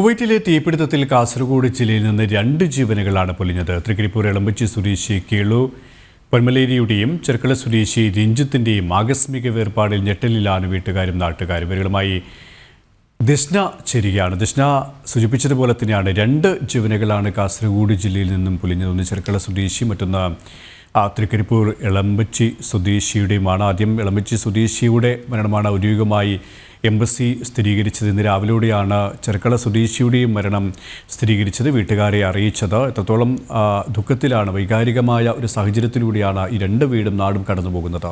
കുവൈറ്റിലെ തീപിടുത്തത്തിൽ കാസർഗോഡ് ജില്ലയിൽ നിന്ന് രണ്ട് ജീവനുകളാണ് പൊലിഞ്ഞത്. തൃക്കരിപ്പൂർ എളമ്പച്ചി സ്വദേശി കേളു പൊന്മലേരിയുടെയും ചെർക്കള സ്വദേശി രഞ്ജിത്തിന്റെയും ആകസ്മിക വേർപാടിൽ ഞെട്ടലിലാണ് വീട്ടുകാരും നാട്ടുകാരും. ഇവരുമായി ദഷ്ന ചേരുകയാണ്. ദഷ്ന സൂചിപ്പിച്ചതുപോലെ തന്നെയാണ് രണ്ട് ജീവനുകളാണ് കാസർഗോഡ് ജില്ലയിൽ നിന്നും പൊലിഞ്ഞത്. ഒന്ന് ചെർക്കള സ്വദേശി മറ്റൊന്ന് തൃക്കരിപ്പൂർ എളമ്പച്ചി സ്വദേശിയുടെയുമാണ്. ആദ്യം എളമ്പച്ചി സ്വദേശിയുടെ മരണമാണ് ഔദ്യോഗികമായി എംബസി സ്ഥിരീകരിച്ചത് ഇന്ന് രാവിലെയോടെയാണ് ചെറുക്കള സ്വദേശിയുടെയും മരണം സ്ഥിരീകരിച്ചത്. വീട്ടുകാരെ അറിയിച്ചത്. എത്രത്തോളം ദുഃഖത്തിലാണ് വൈകാരികമായ ഒരു സാഹചര്യത്തിലൂടെയാണ് ഈ രണ്ട് വീടും നാടും കടന്നു പോകുന്നത്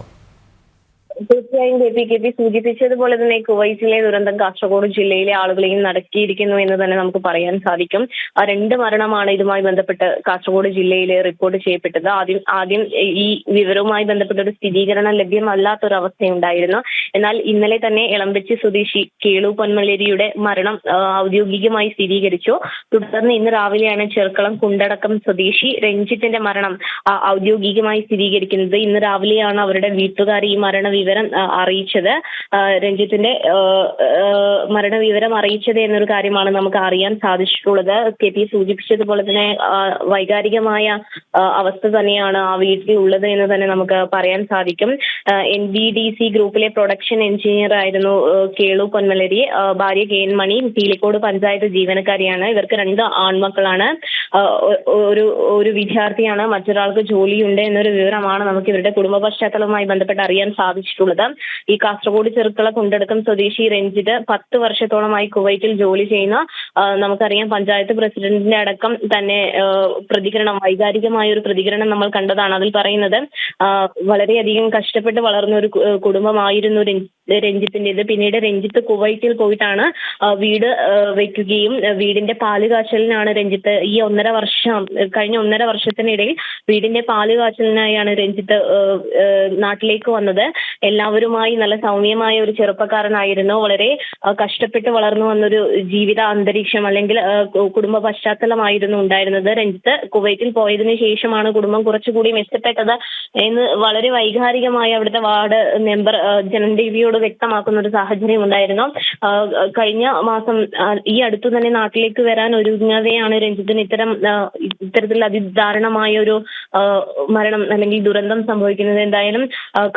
തീർച്ചയായും കെ പി കെ പി സൂചിപ്പിച്ചതുപോലെ തന്നെ കുവൈറ്റിലെ ദുരന്തം കാസർഗോഡ് ജില്ലയിലെ ആളുകളെയും നടക്കിയിരിക്കുന്നു എന്ന് തന്നെ നമുക്ക് പറയാൻ സാധിക്കും. ആ രണ്ട് മരണമാണ് ഇതുമായി ബന്ധപ്പെട്ട് കാസർഗോഡ് ജില്ലയിൽ റിപ്പോർട്ട് ചെയ്യപ്പെട്ടത്. ആദ്യം ആദ്യം ഈ വിവരവുമായി ബന്ധപ്പെട്ട ഒരു സ്ഥിരീകരണം ലഭ്യമല്ലാത്തൊരു അവസ്ഥയുണ്ടായിരുന്നു എന്നാൽ ഇന്നലെ തന്നെ ഇളമ്പച്ചി സ്വദേശി കേളു പൊന്മലേരിയുടെ മരണം ഔദ്യോഗികമായി സ്ഥിരീകരിച്ചു. തുടർന്ന് ഇന്ന് രാവിലെയാണ് ചെറുക്കളം കുണ്ടടക്കം സ്വദേശി രഞ്ജിത്തിന്റെ മരണം ഔദ്യോഗികമായി സ്ഥിരീകരിക്കുന്നത്. ഇന്ന് രാവിലെയാണ് അവരുടെ വീട്ടുകാർ ഈ മരണവിവരം ആ, അറിയിച്ചത്. രഞ്ജിത്തിന്റെ മരണ വിവരം മരണവിവരം അറിയിച്ചത് എന്നൊരു കാര്യമാണ് നമുക്ക് അറിയാൻ സാധിച്ചിട്ടുള്ളത്. കെ പി സൂചിപ്പിച്ചതുപോലെ തന്നെ വൈകാരികമായ അവസ്ഥ തന്നെയാണ് ആ വീട്ടിൽ ഉള്ളത് എന്ന് തന്നെ നമുക്ക് പറയാൻ സാധിക്കും. എൻ ബി ഡി സി ഗ്രൂപ്പിലെ പ്രൊഡക്ഷൻ എഞ്ചിനീയർ ആയിരുന്നു കേളു പൊന്മലരി. ഭാര്യ കെ എൻ മണി പീലിക്കോട് പഞ്ചായത്ത് ജീവനക്കാരിയാണ്. ഇവർക്ക് രണ്ട് ആൺമക്കളാണ്. ഒരു ഒരു വിദ്യാർത്ഥിയാണ്. മറ്റൊരാൾക്ക് ജോലിയുണ്ട് എന്നൊരു വിവരമാണ് നമുക്ക് ഇവരുടെ കുടുംബ പശ്ചാത്തലവുമായി ബന്ധപ്പെട്ട് അറിയാൻ സാധിച്ചിട്ടുള്ളത്. ഈ കാസർഗോഡ് ചെറുക്കള കുണ്ടടക്കം സ്വദേശി രഞ്ജിത് പത്ത് വർഷത്തോളമായി കുവൈറ്റിൽ ജോലി ചെയ്യുന്ന നമുക്കറിയാം പഞ്ചായത്ത് പ്രസിഡന്റിന്റെ അടക്കം തന്നെ പ്രതികരണം വൈകാരികമായ ഒരു പ്രതികരണം നമ്മൾ കണ്ടതാണ്. അതിൽ പറയുന്നത് വളരെയധികം കഷ്ടപ്പെട്ട് വളർന്ന ഒരു കുടുംബമായിരുന്നു രഞ്ജിത്തിന്റേത് പിന്നീട് രഞ്ജിത്ത് കുവൈറ്റിൽ പോയിട്ടാണ് വീട് വെക്കുകയും വീടിന്റെ പാൽ കാച്ചലിനാണ് രഞ്ജിത്ത് ഈ ഒന്നര വർഷം കഴിഞ്ഞ ഒന്നര വർഷത്തിനിടയിൽ വീടിന്റെ പാൽ കാച്ചലിനായാണ് രഞ്ജിത്ത് നാട്ടിലേക്ക് വന്നത്. എല്ലാവരുമായി നല്ല സൗമ്യമായ ഒരു ചെറുപ്പക്കാരനായിരുന്നു. വളരെ കഷ്ടപ്പെട്ട് വളർന്നു വന്നൊരു ജീവിത അന്തരീക്ഷം അല്ലെങ്കിൽ കുടുംബ പശ്ചാത്തലമായിരുന്നു ഉണ്ടായിരുന്നത് രഞ്ജിത്ത്. കുവൈറ്റിൽ പോയതിനു ശേഷമാണ് കുടുംബം കുറച്ചുകൂടി മെച്ചപ്പെട്ടത് എന്ന് വളരെ വൈകാരികമായി അവിടുത്തെ വാർഡ് മെമ്പർ ജനൻ ജനൻ വ്യക്തമാക്കുന്ന ഒരു സാഹചര്യം ഉണ്ടായിരുന്നു. കഴിഞ്ഞ മാസം ഈ അടുത്തു തന്നെ നാട്ടിലേക്ക് വരാൻ ഒരുങ്ങവെയാണ് രഞ്ജിത്തിന് ഇത്തരം ഇത്തരത്തിൽ അതിദാരുണമായ ഒരു മരണം അല്ലെങ്കിൽ ദുരന്തം സംഭവിക്കുന്നത്. എന്തായാലും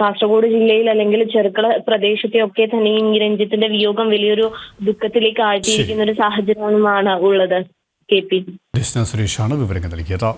കാസർഗോഡ് ജില്ലയിൽ അല്ലെങ്കിൽ ചെറുക്കള പ്രദേശത്തെ ഒക്കെ തന്നെ ഈ രഞ്ജിത്തിന്റെ വിയോഗം വലിയൊരു ദുഃഖത്തിലേക്ക് ആഴ്ത്തിയിരിക്കുന്ന ഒരു സാഹചര്യമാണ് ഉള്ളത്. K P. സുരേഷാണ് വിവരങ്ങൾ നൽകിയത്.